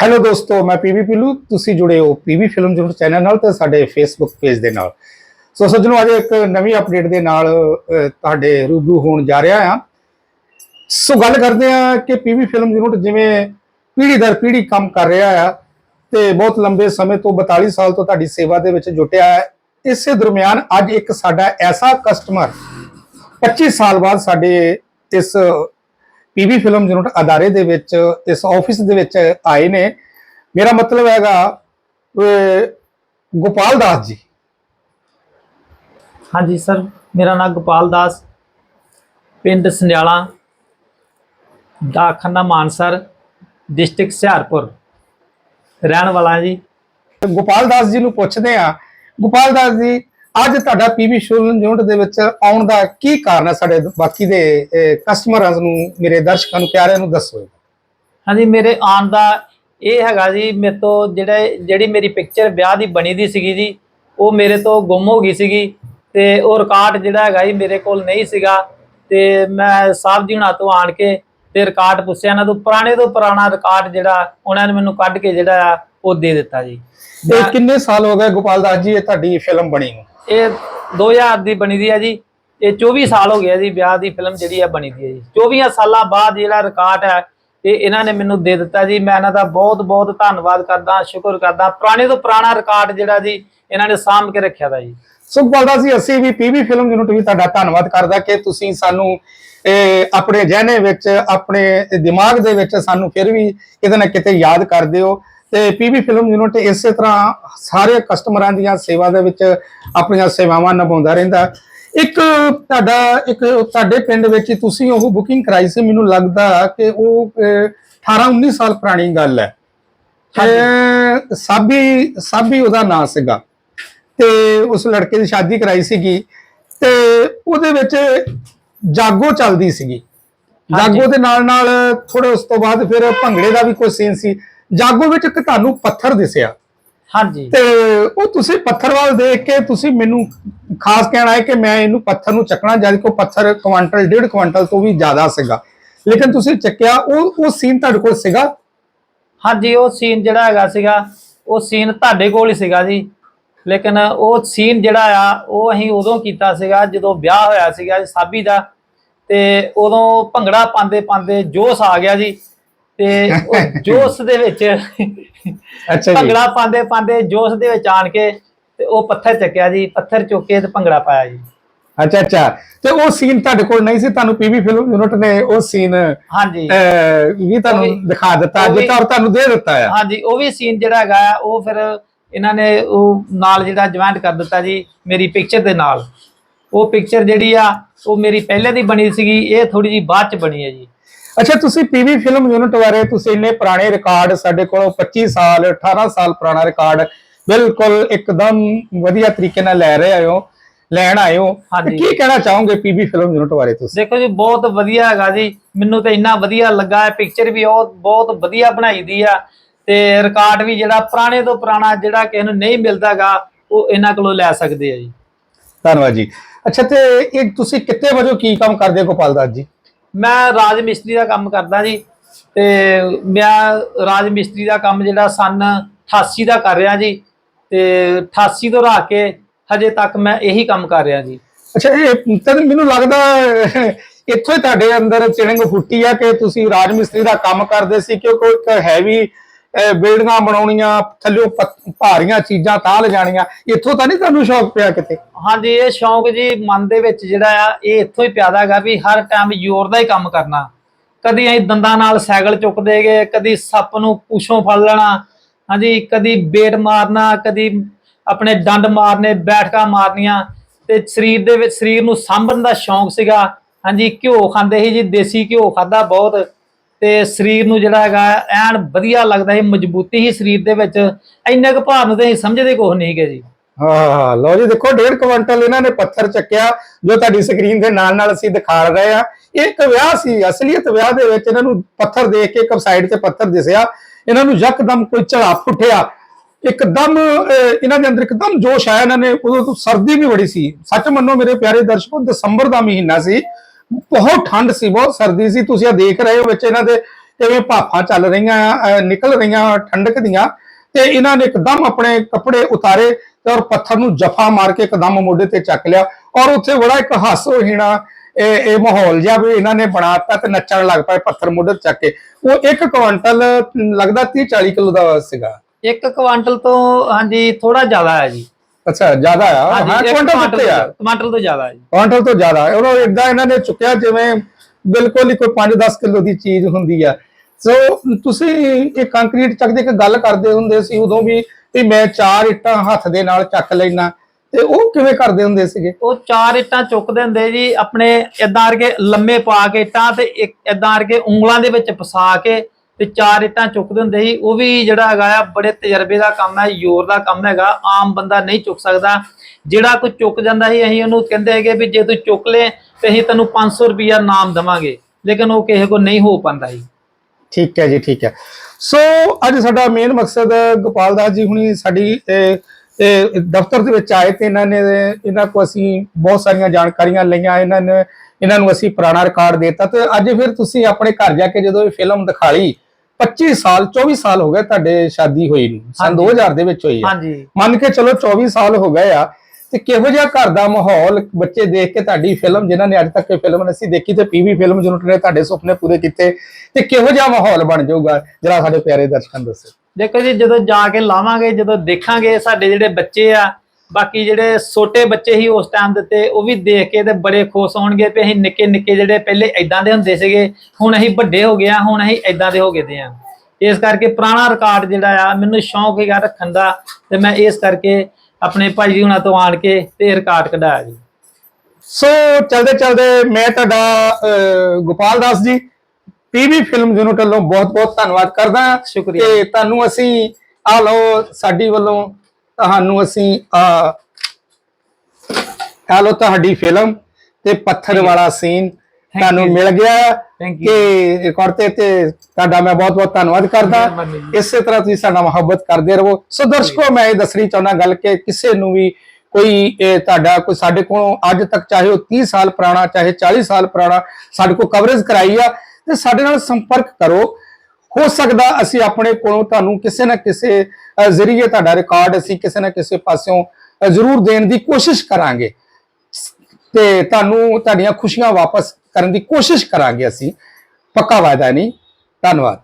Hello ਦੋਸਤੋ ਮੈਂ PV ਪਿੱਲੂ ਤੁਸੀਂ ਜੁੜੇ ਹੋ ਪੀਵੀ ਫਿਲਮ ਜੁੜ ਚੈਨਲ ਨਾਲ ਤੇ ਸਾਡੇ ਫੇਸਬੁੱਕ ਪੇਜ ਦੇ ਨਾਲ ਸੋ ਸੱਜਣੋ ਅੱਜ ਇੱਕ ਨਵੀਂ ਅਪਡੇਟ ਦੇ ਨਾਲ ਤੁਹਾਡੇ ਰੂਬਰੂ ਹੋਣ ਜਾ ਰਿਹਾ ਆ ਸੋ ਗੱਲ ਕਰਦੇ ਆ ਕਿ ਪੀਵੀ ਫਿਲਮ ਯੂਨਿਟ ਜਿਵੇਂ ਪੀੜ੍ਹੀ ਦਰ ਪੀੜ੍ਹੀ ਕੰਮ ਕਰ ਰਿਹਾ ਆ ਤੇ ਬਹੁਤ ਲੰਬੇ ਸਮੇਂ ਤੋਂ 42 ਸਾਲ ਤੋਂ ਤੁਹਾਡੀ ਸੇਵਾ ਦੇ ਵਿੱਚ ਜੁਟਿਆ ਹੈ ਇਸੇ ਦਰਮਿਆਨ ਅੱਜ ਇੱਕ ਸਾਡਾ ਐਸਾ ਕਸਟਮਰ 25 ਸਾਲ ਬਾਅਦ ਸਾਡੇ ਇਸ ਪੀਵੀ ਫਿਲਮ ਯੂਨਿਟ ਅਦਾਰੇ ਦੇ ਵਿੱਚ ਇਸ ਆਫਿਸ ਦੇ ਵਿੱਚ ਆਏ ਨੇ। ਮੇਰਾ ਮਤਲਬ ਹੈਗਾ ਗੋਪਾਲ ਦਾਸ ਜੀ। ਹਾਂਜੀ ਸਰ ਮੇਰਾ ਨਾਮ ਗੋਪਾਲ ਦਾਸ। ਪਿੰਡ ਸੰਡਿਆਲਾ ਡਾਕਖਾਨਾ ਮਾਨਸਰ ਡਿਸਟ੍ਰਿਕਟ ਹੁਸ਼ਿਆਰਪੁਰ। ਰਹਿਣ ਵਾਲਾ ਜੀ। ਗੋਪਾਲ ਦਾਸ ਜੀ ਨੂੰ ਪੁੱਛਦੇ ਆ ਗੋਪਾਲ ਦਾਸ ਜੀ ਅੱਜ ਤੁਹਾਡਾ ਪੀਵੀ ਫਿਲਮ ਯੂਨਿਟ ਦੇ ਵਿੱਚ ਆਉਣ ਦਾ ਕੀ ਕਾਰਨ ਹੈ ਸਾਡੇ ਬਾਕੀ ਦੇ ਕਸਟਮਰਾਂ ਨੂੰ ਮੇਰੇ ਦਰਸ਼ਕਾਂ ਨੂੰ ਪਿਆਰਿਆਂ ਨੂੰ ਦੱਸੋ। ਹਾਂਜੀ ਮੇਰੇ ਆਉਣ ਦਾ ਇਹ ਹੈਗਾ ਜੀ ਮੇਰੇ ਤੋਂ ਜਿਹੜੇ ਜਿਹੜੀ ਮੇਰੀ ਪਿਕਚਰ ਵਿਆਹ ਦੀ ਬਣੀ ਦੀ ਸੀਗੀ ਜੀ ਉਹ ਮੇਰੇ ਤੋਂ ਗੁੰਮ ਹੋ ਗਈ ਸੀਗੀ ਤੇ ਉਹ ਰਿਕਾਰਡ ਜਿਹੜਾ ਹੈਗਾ ਜੀ ਮੇਰੇ ਕੋਲ ਨਹੀਂ ਸੀਗਾ ਤੇ ਮੈਂ ਸਾਹਿਬ ਜੀ ਹੁਣਾਂ ਤੋਂ ਆਣ ਕੇ ਤੇ ਰਿਕਾਰਡ ਪੁੱਛਿਆ ਇਹਨਾਂ ਤੋਂ ਪੁਰਾਣੇ ਤੋਂ ਪੁਰਾਣਾ ਰਿਕਾਰਡ ਜਿਹੜਾ ਉਹਨਾਂ ਨੇ ਮੈਨੂੰ ਕੱਢ ਕੇ ਜਿਹੜਾ ਉਹ ਦੇ ਦਿੱਤਾ ਜੀ। ਇਹ ਕਿੰਨੇ ਸਾਲ ਹੋ ਗਏ ਗੋਪਾਲ ਦਾਸ ਜੀ ਇਹ ਤੁਹਾਡੀ ਫਿਲਮ ਬਣੀ ਨੂੰ? ਇਹ 2000 ਦੀ ਬਣੀ ਦੀ ਹੈ ਜੀ। ਇਹ 24 ਸਾਲ ਹੋ ਗਿਆ ਜੀ, ਵਿਆਹ ਦੀ ਫਿਲਮ ਜਿਹੜੀ ਆ ਬਣੀ ਦੀ ਹੈ ਜੀ। 24 ਸਾਲਾਂ ਬਾਅਦ ਜਿਹੜਾ ਰਿਕਾਰਡ ਹੈ ਇਹ ਇਹਨਾਂ ਨੇ ਮੈਨੂੰ ਦੇ ਦਿੱਤਾ ਜੀ। ਮੈਂ ਇਹਨਾਂ ਦਾ ਬਹੁਤ ਬਹੁਤ ਧੰਨਵਾਦ ਕਰਦਾ, ਸ਼ੁਕਰ ਕਰਦਾ। ਪੁਰਾਣੇ ਤੋਂ ਪੁਰਾਣਾ ਰਿਕਾਰਡ ਜਿਹੜਾ ਜੀ, ਇਹਨਾਂ ਨੇ ਸਾਂਭ ਕੇ ਰੱਖਿਆ ਦਾ ਜੀ। ਸੁਖਪਾਲ ਦਾ ਦਾਸ ਜੀ ਅਸੀਂ ਵੀ ਪੀਵੀ ਫਿਲਮ ਯੂਨਿਟ ਵੀ ਤੁਹਾਡਾ ਧੰਨਵਾਦ ਕਰਦਾ ਕਿ ਤੁਸੀਂ ਸਾਨੂੰ, ਇਹ, ਆਪਣੇ ਜਹਨੇ ਵਿੱਚ, ਆਪਣੇ ਦਿਮਾਗ ਦੇ ਵਿੱਚ ਸਾਨੂੰ ਫਿਰ ਵੀ ਕਿਤੇ ਨਾ ਕਿਤੇ ਯਾਦ ਕਰਦੇ ਹੋ। ਤੇ ਪੀਵੀ ਫਿਲਮ ਯੂਨਿਟ ਇਸੇ ਤਰ੍ਹਾਂ ਸਾਰੇ ਕਸਟਮਰਾਂ ਦੀਆਂ ਸੇਵਾ ਦੇ ਵਿੱਚ ਆਪਣੀਆਂ ਸੇਵਾਵਾਂ ਨਿਭਾਉਂਦਾ ਰਹਿੰਦਾ। ਇੱਕ ਤੁਹਾਡਾ ਇੱਕ ਤੁਹਾਡੇ ਪਿੰਡ ਵਿੱਚ ਤੁਸੀਂ ਉਹ ਬੁਕਿੰਗ ਕਰਾਈ ਸੀ ਮੈਨੂੰ ਲੱਗਦਾ ਕਿ ਉਹ 18 19 ਸਾਲ ਪੁਰਾਣੀ ਗੱਲ ਹੈ। ਤੇ ਸਾਬੀ ਸਾਬੀ ਉਹਦਾ ਨਾਂ ਸੀਗਾ। ਤੇ ਉਸ ਲੜਕੇ ਦੀ ਸ਼ਾਦੀ ਕਰਾਈ ਸੀਗੀ। ਤੇ ਉਹਦੇ ਵਿੱਚ ਜਾਗੋ ਚੱਲਦੀ ਸੀਗੀ। ਜਾਗੋ ਦੇ ਨਾਲ ਨਾਲ ਥੋੜੇ ਉਸ ਤੋਂ ਬਾਅਦ ਫਿਰ ਭੰਗੜੇ ਦਾ ਵੀ ਕੋਈ ਸੀਨ ਸੀ। ਜਾਗੋ ਵਿੱਚ ਇੱਕ ਤੁਹਾਨੂੰ ਪੱਥਰ ਦਿਸਿਆ। ਹਾਂਜੀ। ਤੇ ਉਹ ਤੁਸੀਂ ਪੱਥਰ ਵੱਲ ਦੇਖ ਕੇ ਤੁਸੀਂ ਮੈਨੂੰ ਖਾਸ ਕਹਿਣਾ ਹੈ ਕਿ ਮੈਂ ਇਹਨੂੰ ਪੱਥਰ ਨੂੰ ਚੱਕਣਾ ਜਦ ਕਿ ਪੱਥਰ ਕੁਆਂਟਲ ਡੇਢ ਕੁਆਂਟਲ ਤੋਂ ਵੀ ਜ਼ਿਆਦਾ ਸੀਗਾ। ਲੇਕਿਨ ਤੁਸੀਂ ਚੱਕਿਆ ਉਹ ਉਹ ਸੀਨ ਤੁਹਾਡੇ ਕੋਲ ਸੀਗਾ? ਹਾਂਜੀ ਉਹ ਸੀਨ ਜਿਹੜਾ ਹੈਗਾ ਸੀਗਾ ਉਹ ਸੀਨ ਤੁਹਾਡੇ ਕੋਲ ਹੀ ਸੀਗਾ ਜੀ। ਲੇਕਿਨ ਉਹ ਸੀਨ ਜਿਹੜਾ ਆ ਉਹ ਅਸੀਂ ਉਦੋਂ ਕੀਤਾ ਸੀਗਾ ਜਦੋਂ ਵਿਆਹ ਹੋਇਆ ਸੀਗਾ ਸਾਬੀ ਦਾ। ਤੇ ਉਦੋਂ ਭੰਗੜਾ ਪਾਉਂਦੇ ਪਾਉਂਦੇ ਜੋਸ਼ ਆ ਗਿਆ ਜੀ। ਤੇ ਉਹ ਜੋਸ਼ ਦੇ ਵਿੱਚ ਅੱਛਾ ਜੀ। ਭੰਗੜਾ ਪਾਉਂਦੇ ਪਾਉਂਦੇ ਜੋਸ਼ ਦੇ ਵਿੱਚ ਆਣ ਕੇ ਤੇ ਉਹ ਪੱਥਰ ਚੱਕਿਆ ਜੀ ਪੱਥਰ ਚੁੱਕ ਕੇ ਤੇ ਭੰਗੜਾ ਪਾਇਆ ਜੀ। ਅੱਛਾ ਅੱਛਾ। ਤੇ ਉਹ ਸੀਨ ਤੁਹਾਡੇ ਕੋਲ ਨਹੀਂ ਸੀ ਤੁਹਾਨੂੰ ਪੀਵੀ ਫਿਲਮ ਯੂਨਿਟ ਨੇ ਉਹ ਸੀਨ ਹਾਂਜੀ। ਵੀ ਤੁਹਾਨੂੰ ਦਿਖਾ ਦਿੱਤਾ ਦਿੱਤਾ ਔਰ ਤੁਹਾਨੂੰ ਦੇ ਦਿੱਤਾ ਆ। ਹਾਂਜੀ ਉਹ ਵੀ ਸੀਨ ਜਿਹੜਾ ਹੈਗਾ ਉਹ ਫਿਰ ਇਹਨਾਂ ਨੇ ਉਹ ਨਾਲ ਜਿਹੜਾ ਜੁਆਇੰਟ ਕਰ ਦਿੱਤਾ ਜੀ ਮੇਰੀ ਪਿਕਚਰ ਦੇ ਨਾਲ। ਉਹ ਪਿਕਚਰ ਜਿਹੜੀ ਆ ਉਹ ਮੇਰੀ ਪਹਿਲੇ ਦੀ ਬਣੀ ਸੀਗੀ ਇਹ ਥੋੜੀ ਜੀ ਬਾਅਦ ਚ ਬਣੀ ਹੈ ਜੀ। ਅੱਛਾ ਤੁਸੀਂ ਪੀਵੀ ਫਿਲਮ ਯੂਨਿਟ ਬਾਰੇ ਤੁਸੀਂ ਇੰਨੇ ਪੁਰਾਣੇ ਰਿਕਾਰਡ ਸਾਡੇ ਕੋਲ 25 ਸਾਲ 18 ਸਾਲ ਪੁਰਾਣਾ ਰਿਕਾਰਡ ਬਿਲਕੁਲ ਇੱਕਦਮ ਵਧੀਆ ਤਰੀਕੇ ਨਾਲ ਲੈ ਰਹੇ ਹੋ ਲੈਣ ਆਏ ਹੋ। ਕੀ ਕਹਿਣਾ ਚਾਹੋਗੇ ਪੀਵੀ ਫਿਲਮ ਯੂਨਿਟ ਬਾਰੇ ਤੁਸੀਂ? ਦੇਖੋ ਜੀ ਬਹੁਤ ਵਧੀਆ ਹੈਗਾ ਜੀ। ਮੈਨੂੰ ਤਾਂ ਇੰਨਾ ਵਧੀਆ ਲੱਗਾ ਹੈ ਪਿਕਚਰ ਵੀ ਉਹ ਬਹੁਤ ਵਧੀਆ ਬਣਾਈ ਦੀ ਆ। ਤੇ ਰਿਕਾਰਡ ਵੀ ਜਿਹੜਾ ਪੁਰਾਣੇ ਤੋਂ ਪੁਰਾਣਾ ਜਿਹੜਾ ਕਿਸੇ ਨੂੰ ਨਹੀਂ ਮਿਲਦਾਗਾ ਉਹ ਇਹਨਾਂ ਕੋਲੋਂ ਲੈ ਸਕਦੇ ਆ ਜੀ। ਧੰਨਵਾਦ ਜੀ। ਅੱਛਾ ਤੇ ਇਹ ਤੁਸੀਂ ਕਿੱਤੇ ਵਜੋਂ ਕੀ ਕੰਮ ਕਰਦੇ ਹੋ ਗੋਪਾਲ ਦਾਸ ਜੀ? ਮੈਂ ਰਾਜ ਮਿਸਤਰੀ ਦਾ ਕੰਮ ਕਰਦਾ ਜੀ ਤੇ ਮੈਂ ਰਾਜ ਮਿਸਤਰੀ ਦਾ ਕੰਮ ਜਿਹੜਾ ਸਨ 88 ਦਾ ਕਰ ਰਿਹਾ ਜੀ ਤੇ 88 ਤੋਂ ਰਾਹ ਕੇ ਹਜੇ ਤੱਕ ਮੈਂ ਇਹੀ ਕੰਮ ਕਰ ਰਿਹਾ ਜੀ। ਅੱਛਾ, ਇਹ ਤਾਂ ਮੈਨੂੰ ਲੱਗਦਾ ਇੱਥੋਂ ਹੀ ਤੁਹਾਡੇ ਅੰਦਰ ਚਿੜੰਗ ਫੁੱਟੀ ਆ ਕਿ ਤੁਸੀਂ ਰਾਜ ਮਿਸਤਰੀ ਦਾ ਕੰਮ ਕਰਦੇ ਸੀ ਕਿਉਂਕਿ ਇੱਕ ਹੈਵੀ ਬਿਲਡਿੰਗਾਂ ਬਣਾਉਣੀਆਂ ਥੱਲੇ ਭਾਰੀਆਂ ਚੀਜ਼ਾਂ ਤਾਂ ਲਿਜਾਣੀਆਂ ਇੱਥੋਂ ਤਾਂ ਨਹੀਂ ਤੁਹਾਨੂੰ ਸ਼ੌਕ ਪਿਆ ਕਿਤੇ? ਹਾਂਜੀ, ਇਹ ਸ਼ੌਂਕ ਜੀ ਮਨ ਦੇ ਵਿੱਚ ਜਿਹੜਾ ਆ, ਇਹ ਇੱਥੋਂ ਹੀ ਪਿਆਦਾ ਹੈਗਾ ਵੀ ਹਰ ਟਾਈਮ ਜ਼ੋਰ ਦਾ ਹੀ ਕੰਮ ਕਰਨਾ। ਕਦੀ ਅਸੀਂ ਦੰਦਾਂ ਨਾਲ ਸਾਈਕਲ ਚੁੱਕ ਦੇਗੇ ਕਦੀ ਸੱਪ ਨੂੰ ਪੂਛੋਂ ਫੜ ਲੈਣਾ, ਹਾਂਜੀ, ਕਦੀ ਬੇਟ ਮਾਰਨਾ, ਕਦੀ ਆਪਣੇ ਡੰਡ ਮਾਰਨੇ, ਬੈਠਕਾਂ ਮਾਰਨੀਆਂ। ਤੇ ਸਰੀਰ ਦੇ ਵਿੱਚ, ਸਰੀਰ ਨੂੰ ਸਾਂਭਣ ਦਾ ਸ਼ੌਂਕ ਸੀਗਾ। ਹਾਂਜੀ, ਘਿਓ ਖਾਂਦੇ ਸੀ ਜੀ, ਦੇਸੀ ਘਿਓ ਖਾਦਾ ਬਹੁਤ। ਤੇ ਸਰੀਰ ਨੂੰ ਜਿਹੜਾ ਹੈਗਾ ਐਨ ਵਧੀਆ ਲੱਗਦਾ ਸੀ ਮਜ਼ਬੂਤੀ ਹੀ ਸਰੀਰ ਦੇ ਵਿੱਚ। ਇੰਨਾ ਕੁ ਭਾਰ ਨੂੰ ਤੇ ਸਮਝਦੇ ਕੁਛ ਨਹੀਂ ਹੈਗੇ ਜੀ। ਹਾਂ ਲਓ ਜੀ ਦੇਖੋ ਡੇਢ ਕੁਇੰਟਲ ਇਹਨਾਂ ਨੇ ਪੱਥਰ ਚੱਕਿਆ ਜੋ ਤੁਹਾਡੀ ਸਕਰੀਨ ਦੇ ਨਾਲ ਨਾਲ ਅਸੀਂ ਦਿਖਾ ਰਹੇ ਆ ਇਹ ਇੱਕ ਵਿਆਹ ਸੀ ਅਸਲੀਅਤ ਵਿਆਹ ਦੇ ਵਿੱਚ ਇਹਨਾਂ ਨੂੰ ਪੱਥਰ ਦੇਖ ਕੇ ਇੱਕ ਸਾਈਡ ਤੇ ਪੱਥਰ ਦਿਸਿਆ। ਇਹਨਾਂ ਨੂੰ ਯਕਦਮ ਕੋਈ ਝੜਾ ਉੱਠਿਆ। ਇੱਕਦਮ ਅਹ, ਇਹਨਾਂ ਦੇ ਅੰਦਰ ਇੱਕਦਮ ਜੋਸ਼ ਆਇਆ। ਇਹਨਾਂ ਨੇ ਉਦੋਂ ਤੋਂ ਸਰਦੀ ਵੀ ਬੜੀ ਸੀ। ਸੱਚ ਮੰਨੋ ਮੇਰੇ ਪਿਆਰੇ ਦਰਸ਼ਕੋ ਦਸੰਬਰ ਦਾ ਮਹੀਨਾ ਸੀ। ਬਹੁਤ ਠੰਡ ਸੀ, ਬਹੁਤ ਸਰਦੀ ਸੀ। ਤੁਸੀਂ ਆ ਦੇਖ ਰਹੇ ਹੋ ਵਿੱਚ ਇਹਨਾਂ ਦੇ ਜਿਵੇਂ ਭਾਫਾਂ ਚੱਲ ਰਹੀਆਂ ਨਿਕਲ ਰਹੀਆਂ ਠੰਡਕ ਦੀਆਂ। ਤੇ ਇਹਨਾਂ ਨੇ ਇੱਕਦਮ ਆਪਣੇ ਕੱਪੜੇ ਉਤਾਰੇ ਤੇ ਔਰ ਪੱਥਰ ਨੂੰ ਜਫਾ ਮਾਰ ਕੇ ਇੱਕਦਮ ਮੋਢੇ ਤੇ ਚੱਕ ਲਿਆ। ਔਰ ਉੱਥੇ ਬੜਾ ਇੱਕ ਹਾਸੋਹੀਣਾ, ਇਹ ਇਹ ਮਾਹੌਲ ਜਿਹਾ ਵੀ ਇਹਨਾਂ ਨੇ ਬਣਾਤਾ ਤੇ ਨੱਚਣ ਲੱਗ ਪਏ ਪੱਥਰ ਮੋਢੇ ਤੇ ਚੱਕ ਕੇ। ਉਹ ਇੱਕ ਕੁਆਂਟਲ, ਲੱਗਦਾ 30 40 ਕਿਲੋ ਦਾ ਸੀਗਾ। ਇੱਕ ਕੁਆਂਟਲ ਤੋਂ ਹਾਂਜੀ ਥੋੜਾ ਜ਼ਿਆਦਾ ਹੈ ਜੀ। ਅੱਛਾ ਜ਼ਿਆਦਾ ਆ? ਹਾਂ ਕੁਆਂਟਲ ਕਿੱਥੇ ਆ? ਕੁਆਂਟਲ ਤੋਂ ਜ਼ਿਆਦਾ ਹੈ ਜੀ। ਕੁਆਂਟਲ ਤੋਂ ਜ਼ਿਆਦਾ ਉਹ ਇਦਾਂ ਇਹਨਾਂ ਨੇ ਚੁੱਕਿਆ ਜਿਵੇਂ ਬਿਲਕੁਲ ਹੀ ਕੋਈ 5-10 ਕਿਲੋ ਦੀ ਚੀਜ਼ ਹੁੰਦੀ ਆ। ਸੋ ਤੁਸੀਂ ਇਹ ਕੰਕਰੀਟ ਚੱਕਦੇ ਇੱਕ ਗੱਲ ਕਰਦੇ ਹੁੰਦੇ ਸੀ ਉਦੋਂ ਵੀ ਵੀ ਮੈਂ ਚਾਰ ਇੱਟਾਂ ਹੱਥ ਦੇ ਨਾਲ ਚੱਕ ਲੈਣਾ ਤੇ ਉਹ ਕਿਵੇਂ ਕਰਦੇ ਹੁੰਦੇ ਸੀਗੇ? ਉਹ ਚਾਰ ਇੱਟਾਂ ਚੁੱਕਦੇ ਹੁੰਦੇ ਜੀ ਆਪਣੇ ਇਦਾਂ ਕਰਕੇ ਲੰਮੇ ਪਾ ਕੇ ਇੱਟਾਂ ਤੇ ਇੱਕ ਇਦਾਂ ਕਰਕੇ ਉਂਗਲਾਂ ਦੇ ਵਿੱਚ ਫਸਾ ਕੇ ਤੇ ਚਾਰ ਇੱਟਾਂ ਚੁੱਕਦੇ ਹੁੰਦੇ ਸੀ। ਉਹ ਵੀ ਜਿਹੜਾ ਹੈਗਾ ਆ, ਬੜੇ ਤਜਰਬੇ ਦਾ ਕੰਮ ਹੈ, ਜ਼ੋਰ ਦਾ ਕੰਮ ਹੈਗਾ। ਆਮ ਬੰਦਾ ਨਹੀਂ ਚੁੱਕ ਸਕਦਾ। ਜਿਹੜਾ ਕੋਈ ਚੁੱਕ ਜਾਂਦਾ ਸੀ, ਅਸੀਂ ਉਹਨੂੰ ਕਹਿੰਦੇ ਹੈਗੇ ਵੀ ਜੇ ਤੂੰ ਚੁੱਕ ਲੈ ਤੇ ਅਸੀਂ ਤੈਨੂੰ 500 ਰੁਪਿਆ ਨਾਮ ਦਵਾਂਗੇ। ਲੇਕਿਨ ਉਹ ਕਿਸੇ ਕੋ ਨਹੀਂ ਹੋ ਪਾਉਂਦਾ ਸੀ। ਠੀਕ ਹੈ ਜੀ, ਠੀਕ ਹੈ। ਸੋ, ਅੱਜ ਸਾਡਾ ਮੇਨ ਮਕਸਦ ਗੋਪਾਲ ਦਾਸ ਜੀ ਹੁਣੀ ਸਾਡੀ ਦਫ਼ਤਰ ਦੇ ਵਿੱਚ ਆਏ ਤੇ ਇਹਨਾਂ ਨੇ, ਇਹਨਾਂ ਕੋ ਅਸੀਂ ਬਹੁਤ ਸਾਰੀਆਂ ਜਾਣਕਾਰੀਆਂ ਲਈਆਂ। ਇਹਨਾਂ ਨੇ, ਇਹਨਾਂ ਨੂੰ ਅਸੀਂ ਪੁਰਾਣਾ ਰਿਕਾਰਡ ਦਿੱਤਾ। ਤੇ ਅੱਜ ਫਿਰ ਤੁਸੀਂ ਆਪਣੇ ਘਰ ਜਾ ਕੇ ਜਦੋਂ ਇਹ ਫਿਲਮ ਦਿਖਾਈ 25 ਸਾਲ 24 ਸਾਲ ਹੋ ਗਏ ਤੁਹਾਡੇ ਸ਼ਾਦੀ ਹੋਈ ਨੂੰ। ਸਨ ਹਾਂਜੀ। 2000 ਦੇ ਵਿੱਚ ਹੋਈ ਹੈ ਹਾਂਜੀ। ਮੰਨ ਕੇ ਚਲੋ 24 ਸਾਲ ਹੋ ਗਏ ਆ ਤੇ ਕਿਹੋ ਜਿਹਾ ਘਰ ਦਾ ਮਾਹੌਲ ਬੱਚੇ ਦੇਖ ਕੇ ਤੁਹਾਡੀ ਫਿਲਮ ਜਿਨ੍ਹਾਂ ਨੇ ਅੱਜ ਤੱਕ ਇਹ ਫਿਲਮ ਅਸੀਂ ਦੇਖੀ ਤੇ ਪੀਵੀ ਫਿਲਮ ਯੂਨਿਟ ਨੇ ਤੁਹਾਡੇ ਸੁਪਨੇ ਪੂਰੇ ਕੀਤੇ ਤੇ ਕਿਹੋ ਜਿਹਾ ਮਾਹੌਲ ਬਣ ਜਾਊਗਾ? ਜਰਾ ਸਾਡੇ ਪਿਆਰੇ ਦਰਸ਼ਕਾਂ ਦੱਸੋ। ਦੇਖੋ ਜੀ ਜਦੋਂ ਜਾ ਕੇ ਲਾਵਾਂਗੇ ਜਦੋਂ ਦੇਖਾਂਗੇ ਸਾਡੇ ਜਿਹੜੇ ਬੱਚੇ ਆ ਬਾਕੀ ਜਿਹੜੇ ਛੋਟੇ ਬੱਚੇ ਸੀ ਉਸ ਟਾਈਮ ਦੇ ਤੇ ਉਹ ਵੀ ਦੇਖ ਕੇ ਤੇ ਬੜੇ ਖੁਸ਼ ਹੋਣਗੇ ਵੀ ਅਸੀਂ ਨਿੱਕੇ ਨਿੱਕੇ ਜਿਹੜੇ ਪਹਿਲੇ ਐਦਾਂ ਦੇ ਹੁੰਦੇ ਸੀਗੇ ਹੁਣ ਅਸੀਂ ਵੱਡੇ ਹੋ ਗਏ ਆ ਹੁਣ ਅਸੀਂ ਐਦਾਂ ਦੇ ਹੋ ਗਏ ਦੇ ਆ। ਇਸ ਕਰਕੇ ਪੁਰਾਣਾ ਰਿਕਾਰਡ ਜਿਹੜਾ ਆ ਮੈਨੂੰ ਸ਼ੌਂਕ ਹੈਗਾ ਰੱਖਣ ਦਾ ਤੇ ਮੈਂ ਇਸ ਕਰਕੇ ਆਪਣੇ ਭਾਈ ਜੀ ਹੁਣਾਂ ਤੋਂ ਆਣ ਕੇ ਤੇ ਰਿਕਾਰਡ ਕਢਾਇਆ ਜੀ। ਸੋ ਚਲਦੇ ਚਲਦੇ ਮੈਂ ਤੁਹਾਡਾ Gopal Das ji PV film unit ਵੱਲੋਂ ਬਹੁਤ ਬਹੁਤ ਧੰਨਵਾਦ ਕਰਦਾ। ਸ਼ੁਕਰੀਆ। ਤੇ ਤੁਹਾਨੂੰ ਅਸੀਂ ਆ ਲਓ ਸਾਡੀ ਵੱਲੋਂ ਤੁਹਾਨੂੰ ਅਸੀਂ ਆ ਲਓ ਤੁਹਾਡੀ ਫਿਲਮ ਤੇ ਪੱਥਰ ਵਾਲਾ ਸੀਨ ਤੁਹਾਨੂੰ. ਮਿਲ ਗਿਆ. ਕਿ ਰਿਕਾਰਡ ਤੇ ਤੇ ਤੁਹਾਡਾ ਮੈਂ ਬਹੁਤ ਬਹੁਤ ਧੰਨਵਾਦ ਕਰਦਾ। ਇਸੇ ਤਰ੍ਹਾਂ ਤੁਸੀਂ ਸਾਡਾ ਮੁਹੱਬਤ ਕਰਦੇ ਰਹੋ ਸੋ ਦਰਸ਼ਕੋ ਮੈਂ ਇਹ ਦੱਸਣੀ ਚਾਹੁੰਦਾ ਗੱਲ ਕਿ ਕਿਸੇ ਨੂੰ ਵੀ ਕੋਈ ਇਹ ਤੁਹਾਡਾ ਕੋਈ ਸਾਡੇ ਕੋਲੋਂ ਅੱਜ ਤੱਕ ਚਾਹੇ ਉਹ 30 ਸਾਲ ਪੁਰਾਣਾ ਚਾਹੇ 40 ਸਾਲ ਪੁਰਾਣਾ ਸਾਡੇ ਕੋਲ ਕਵਰੇਜ ਕਰਾਈ ਆ ਤੇ ਸਾਡੇ ਨਾਲ ਸੰਪਰਕ ਕਰੋ ਹੋ ਸਕਦਾ ਅਸੀਂ ਆਪਣੇ ਕੋਲੋਂ ਤੁਹਾਨੂੰ ਕਿਸੇ ਨਾ ਕਿਸੇ ਜ਼ਰੀਏ ਤੁਹਾਡਾ ਰਿਕਾਰਡ ਅਸੀਂ ਕਿਸੇ ਨਾ ਕਿਸੇ ਪਾਸਿਓਂ ਜ਼ਰੂਰ ਦੇਣ ਦੀ ਕੋਸ਼ਿਸ਼ ਕਰਾਂਗੇ। ਤੇ ਤੁਹਾਨੂੰ ਤੁਹਾਡੀਆਂ ਖੁਸ਼ੀਆਂ ਵਾਪਸ ਕਰਨ ਦੀ ਕੋਸ਼ਿਸ਼ ਕਰਾਂਗੇ ਅਸੀਂ। ਪੱਕਾ ਵਾਅਦਾ ਨਹੀਂ। ਧੰਨਵਾਦ।